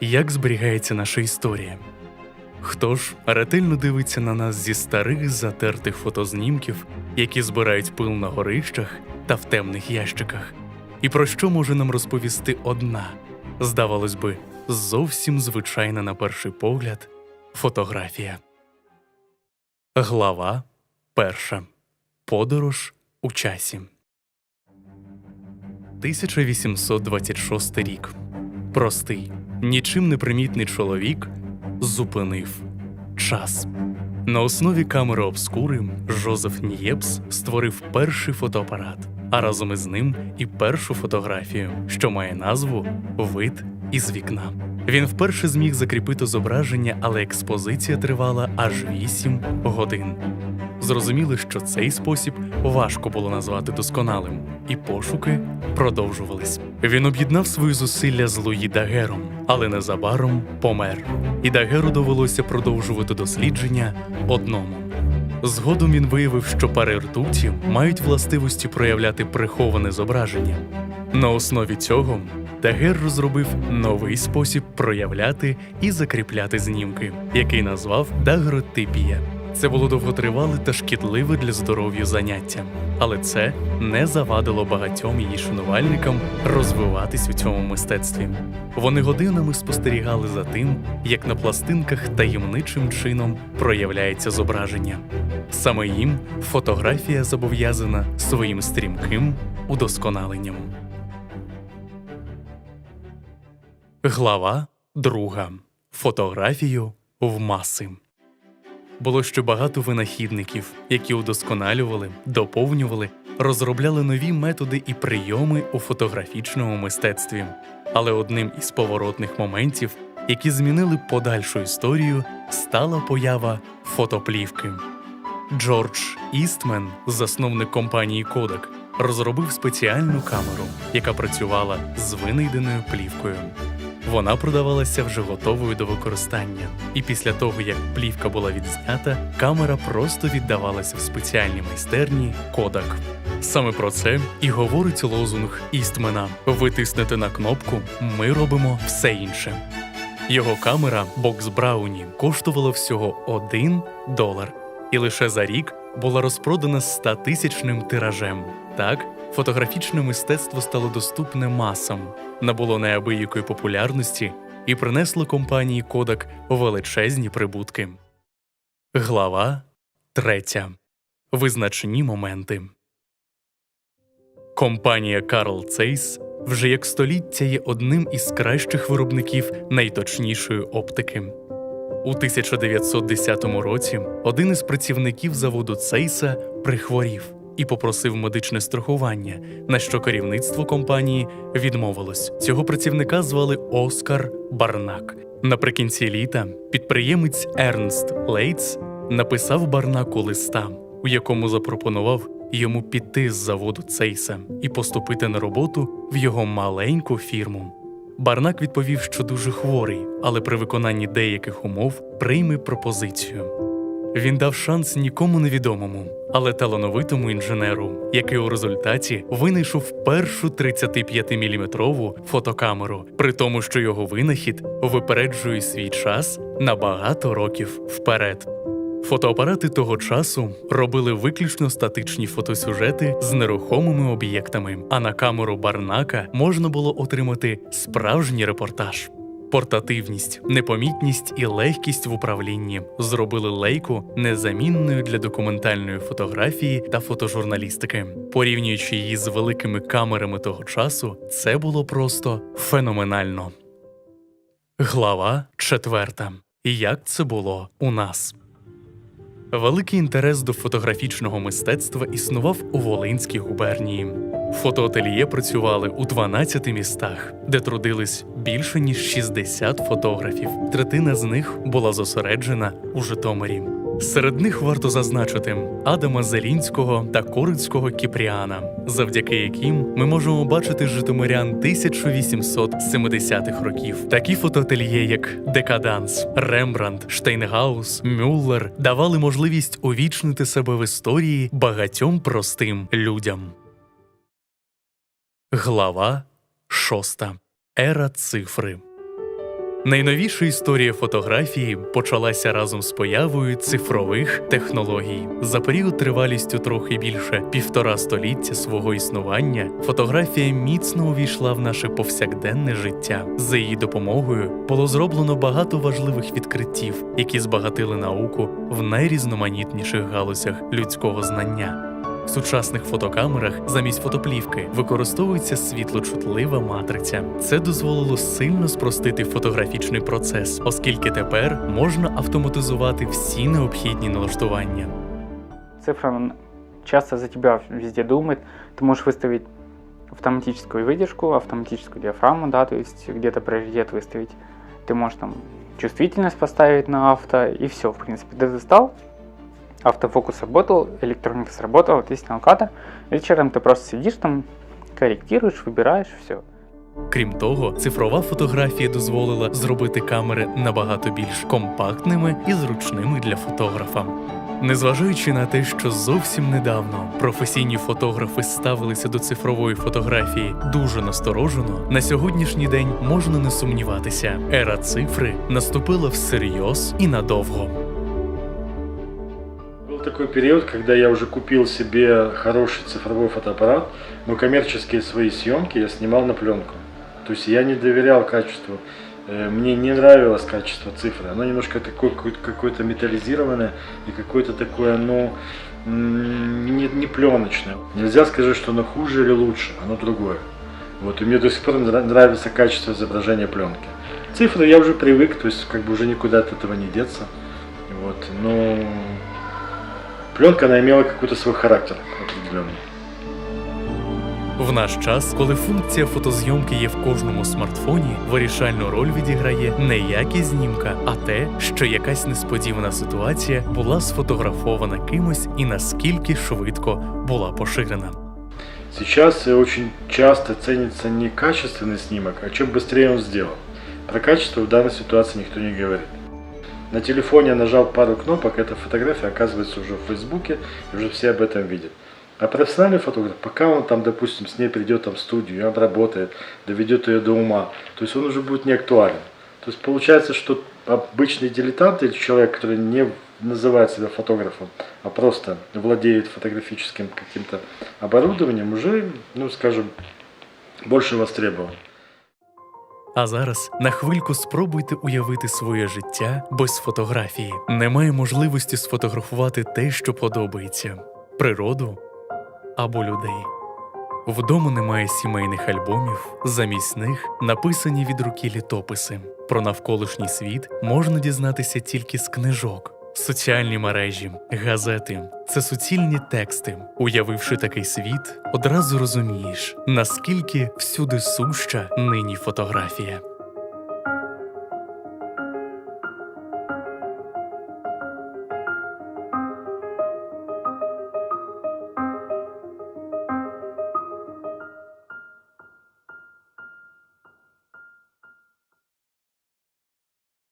як зберігається наша історія. Хто ж ретельно дивиться на нас зі старих затертих фотознімків, які збирають пил на горищах та в темних ящиках? І про що може нам розповісти одна, здавалось би, зовсім звичайна на перший погляд фотографія. Глава перша. Подорож у часі. 1826 рік. Простий, нічим не примітний чоловік зупинив час. На основі камери обскури Жозеф Нієпс створив перший фотоапарат, а разом із ним і першу фотографію, що має назву Вид із вікна. Він вперше зміг закріпити зображення, але експозиція тривала аж 8 годин. Зрозуміли, що цей спосіб важко було назвати досконалим, і пошуки продовжувались. Він об'єднав свої зусилля з Луї Дагером, але незабаром помер. І Дагеру довелося продовжувати дослідження одному. Згодом він виявив, що пари ртуті мають властивості проявляти приховане зображення. На основі цього Дагер розробив новий спосіб проявляти і закріпляти знімки, який назвав дагротипія. Це було довготривале та шкідливе для здоров'я заняття, але це не завадило багатьом її шанувальникам розвиватись у цьому мистецтві. Вони годинами спостерігали за тим, як на пластинках таємничим чином проявляється зображення. Саме їм фотографія зобов'язана своїм стрімким удосконаленням. Глава друга. Фотографію в маси. Було ще багато винахідників, які удосконалювали, доповнювали, розробляли нові методи і прийоми у фотографічному мистецтві. Але одним із поворотних моментів, які змінили подальшу історію, стала поява фотоплівки. Джордж Істмен, засновник компанії Kodak, розробив спеціальну камеру, яка працювала з винайденою плівкою. Вона продавалася вже готовою до використання, і після того, як плівка була відзнята, камера просто віддавалася в спеціальній майстерні Kodak. Саме про це і говорить лозунг Істмена: ви тиснете на кнопку, ми робимо все інше. Його камера Бокс Брауні коштувала всього 1 долар, і лише за рік була розпродана 100-тисячним тиражем. Так, фотографічне мистецтво стало доступне масам, набуло неабиякої популярності і принесло компанії Kodak величезні прибутки. Глава 3. Визначні моменти. Компанія Carl Zeiss вже як століття є одним із кращих виробників найточнішої оптики. У 1910 році один із працівників заводу Цейса прихворів і попросив медичне страхування, на що керівництво компанії відмовилось. Цього працівника звали Оскар Барнак. Наприкінці літа підприємець Ернст Лейтс написав Барнаку листа, у якому запропонував йому піти з заводу Цейса і поступити на роботу в його маленьку фірму. Барнак відповів, що дуже хворий, але при виконанні деяких умов прийме пропозицію. Він дав шанс нікому невідомому, але талановитому інженеру, який у результаті винайшов першу 35-мм фотокамеру, при тому, що його винахід випереджує свій час на багато років вперед. Фотоапарати того часу робили виключно статичні фотосюжети з нерухомими об'єктами, а на камеру Барнака можна було отримати справжній репортаж. Портативність, непомітність і легкість в управлінні зробили лейку незамінною для документальної фотографії та фотожурналістики. Порівнюючи її з великими камерами того часу, це було просто феноменально. Глава четверта. Як це було у нас? Великий інтерес до фотографічного мистецтва існував у Волинській губернії. Фотоательє працювали у 12 містах, де трудились більше ніж 60 фотографів. Третина з них була зосереджена у Житомирі. Серед них варто зазначити Адама Зелінського та Корицького Кіпріана, завдяки яким ми можемо бачити житомирян 1870-х років. Такі фотоательє, як Декаданс, Рембрандт, Штейнгаус, Мюллер, давали можливість увічнити себе в історії багатьом простим людям. Глава 6. Ера цифри. Найновіша історія фотографії почалася разом з появою цифрових технологій. За період тривалістю трохи більше півтора століття свого існування фотографія міцно увійшла в наше повсякденне життя. За її допомогою було зроблено багато важливих відкриттів, які збагатили науку в найрізноманітніших галузях людського знання В сучасних фотокамерах замість фотоплівки використовується світлочутлива матриця. Це дозволило сильно спростити фотографічний процес, оскільки тепер можна автоматизувати всі необхідні налаштування. Цифра н- часто за тебя везде думает. Ты можешь выставить автоматическую выдержку, автоматическую диафрагму, да, то есть где-то приоритет выставить. Ты можешь там чувствительность поставить на авто, и все, в принципе. Ты достал, автофокус сработал, электроника сработала, ты снял кадр. Вечером ты просто сидишь там, корректируешь, выбираешь, все. Крім того, цифрова фотографія дозволила зробити камери набагато більш компактними і зручними для фотографа. Незважаючи на те, що зовсім недавно професійні фотографи ставилися до цифрової фотографії дуже насторожено, на сьогоднішній день можна не сумніватися, ера цифри наступила всерйоз і надовго. Такой период, когда я уже купил себе хороший цифровой фотоаппарат, но коммерческие свои съемки я снимал на пленку. То есть я не доверял качеству, э, мне не нравилось качество цифры. Оно немножко такое какое- какое-то металлизированное и какое-то такое, ну, не, не пленочное. Нельзя сказать, что оно хуже или лучше, оно другое. Вот, и мне до сих пор нра- нравится качество изображения пленки. Цифры я уже привык, то есть как бы уже никуда от этого не деться. Вот, но пленка, она имела какой-то свой характер определенный. В наш час, коли функція фотозйомки є в кожному смартфоні, вирішальну роль відіграє не якість знімка, а те, що якась несподівана ситуація була сфотографована кимось і наскільки швидко була поширена. Сейчас э, очень часто ценится не качественный снимок, а чем быстрее он сделан. Про качество в данной ситуации никто не говорит. На телефоне нажал пару кнопок, эта фотография оказывается уже в Фейсбуке, и уже все об этом видят. А профессиональный фотограф, пока он там, допустим, с ней придет там в студию, обработает, доведет ее до ума, то есть он уже будет не актуален. То есть получается, что обычный дилетант или человек, который не называет себя фотографом, а просто владеет фотографическим каким-то оборудованием, уже, ну скажем, больше востребован. А зараз на хвильку спробуйте уявити своє життя без фотографії. Немає можливості сфотографувати те, що подобається природу або людей. Вдома немає сімейних альбомів, замість них написані від руки літописи. Про навколишній світ можна дізнатися тільки з книжок. Соціальні мережі, газети це суцільні тексти. Уявивши такий світ, одразу розумієш, наскільки всюди суща нині фотографія.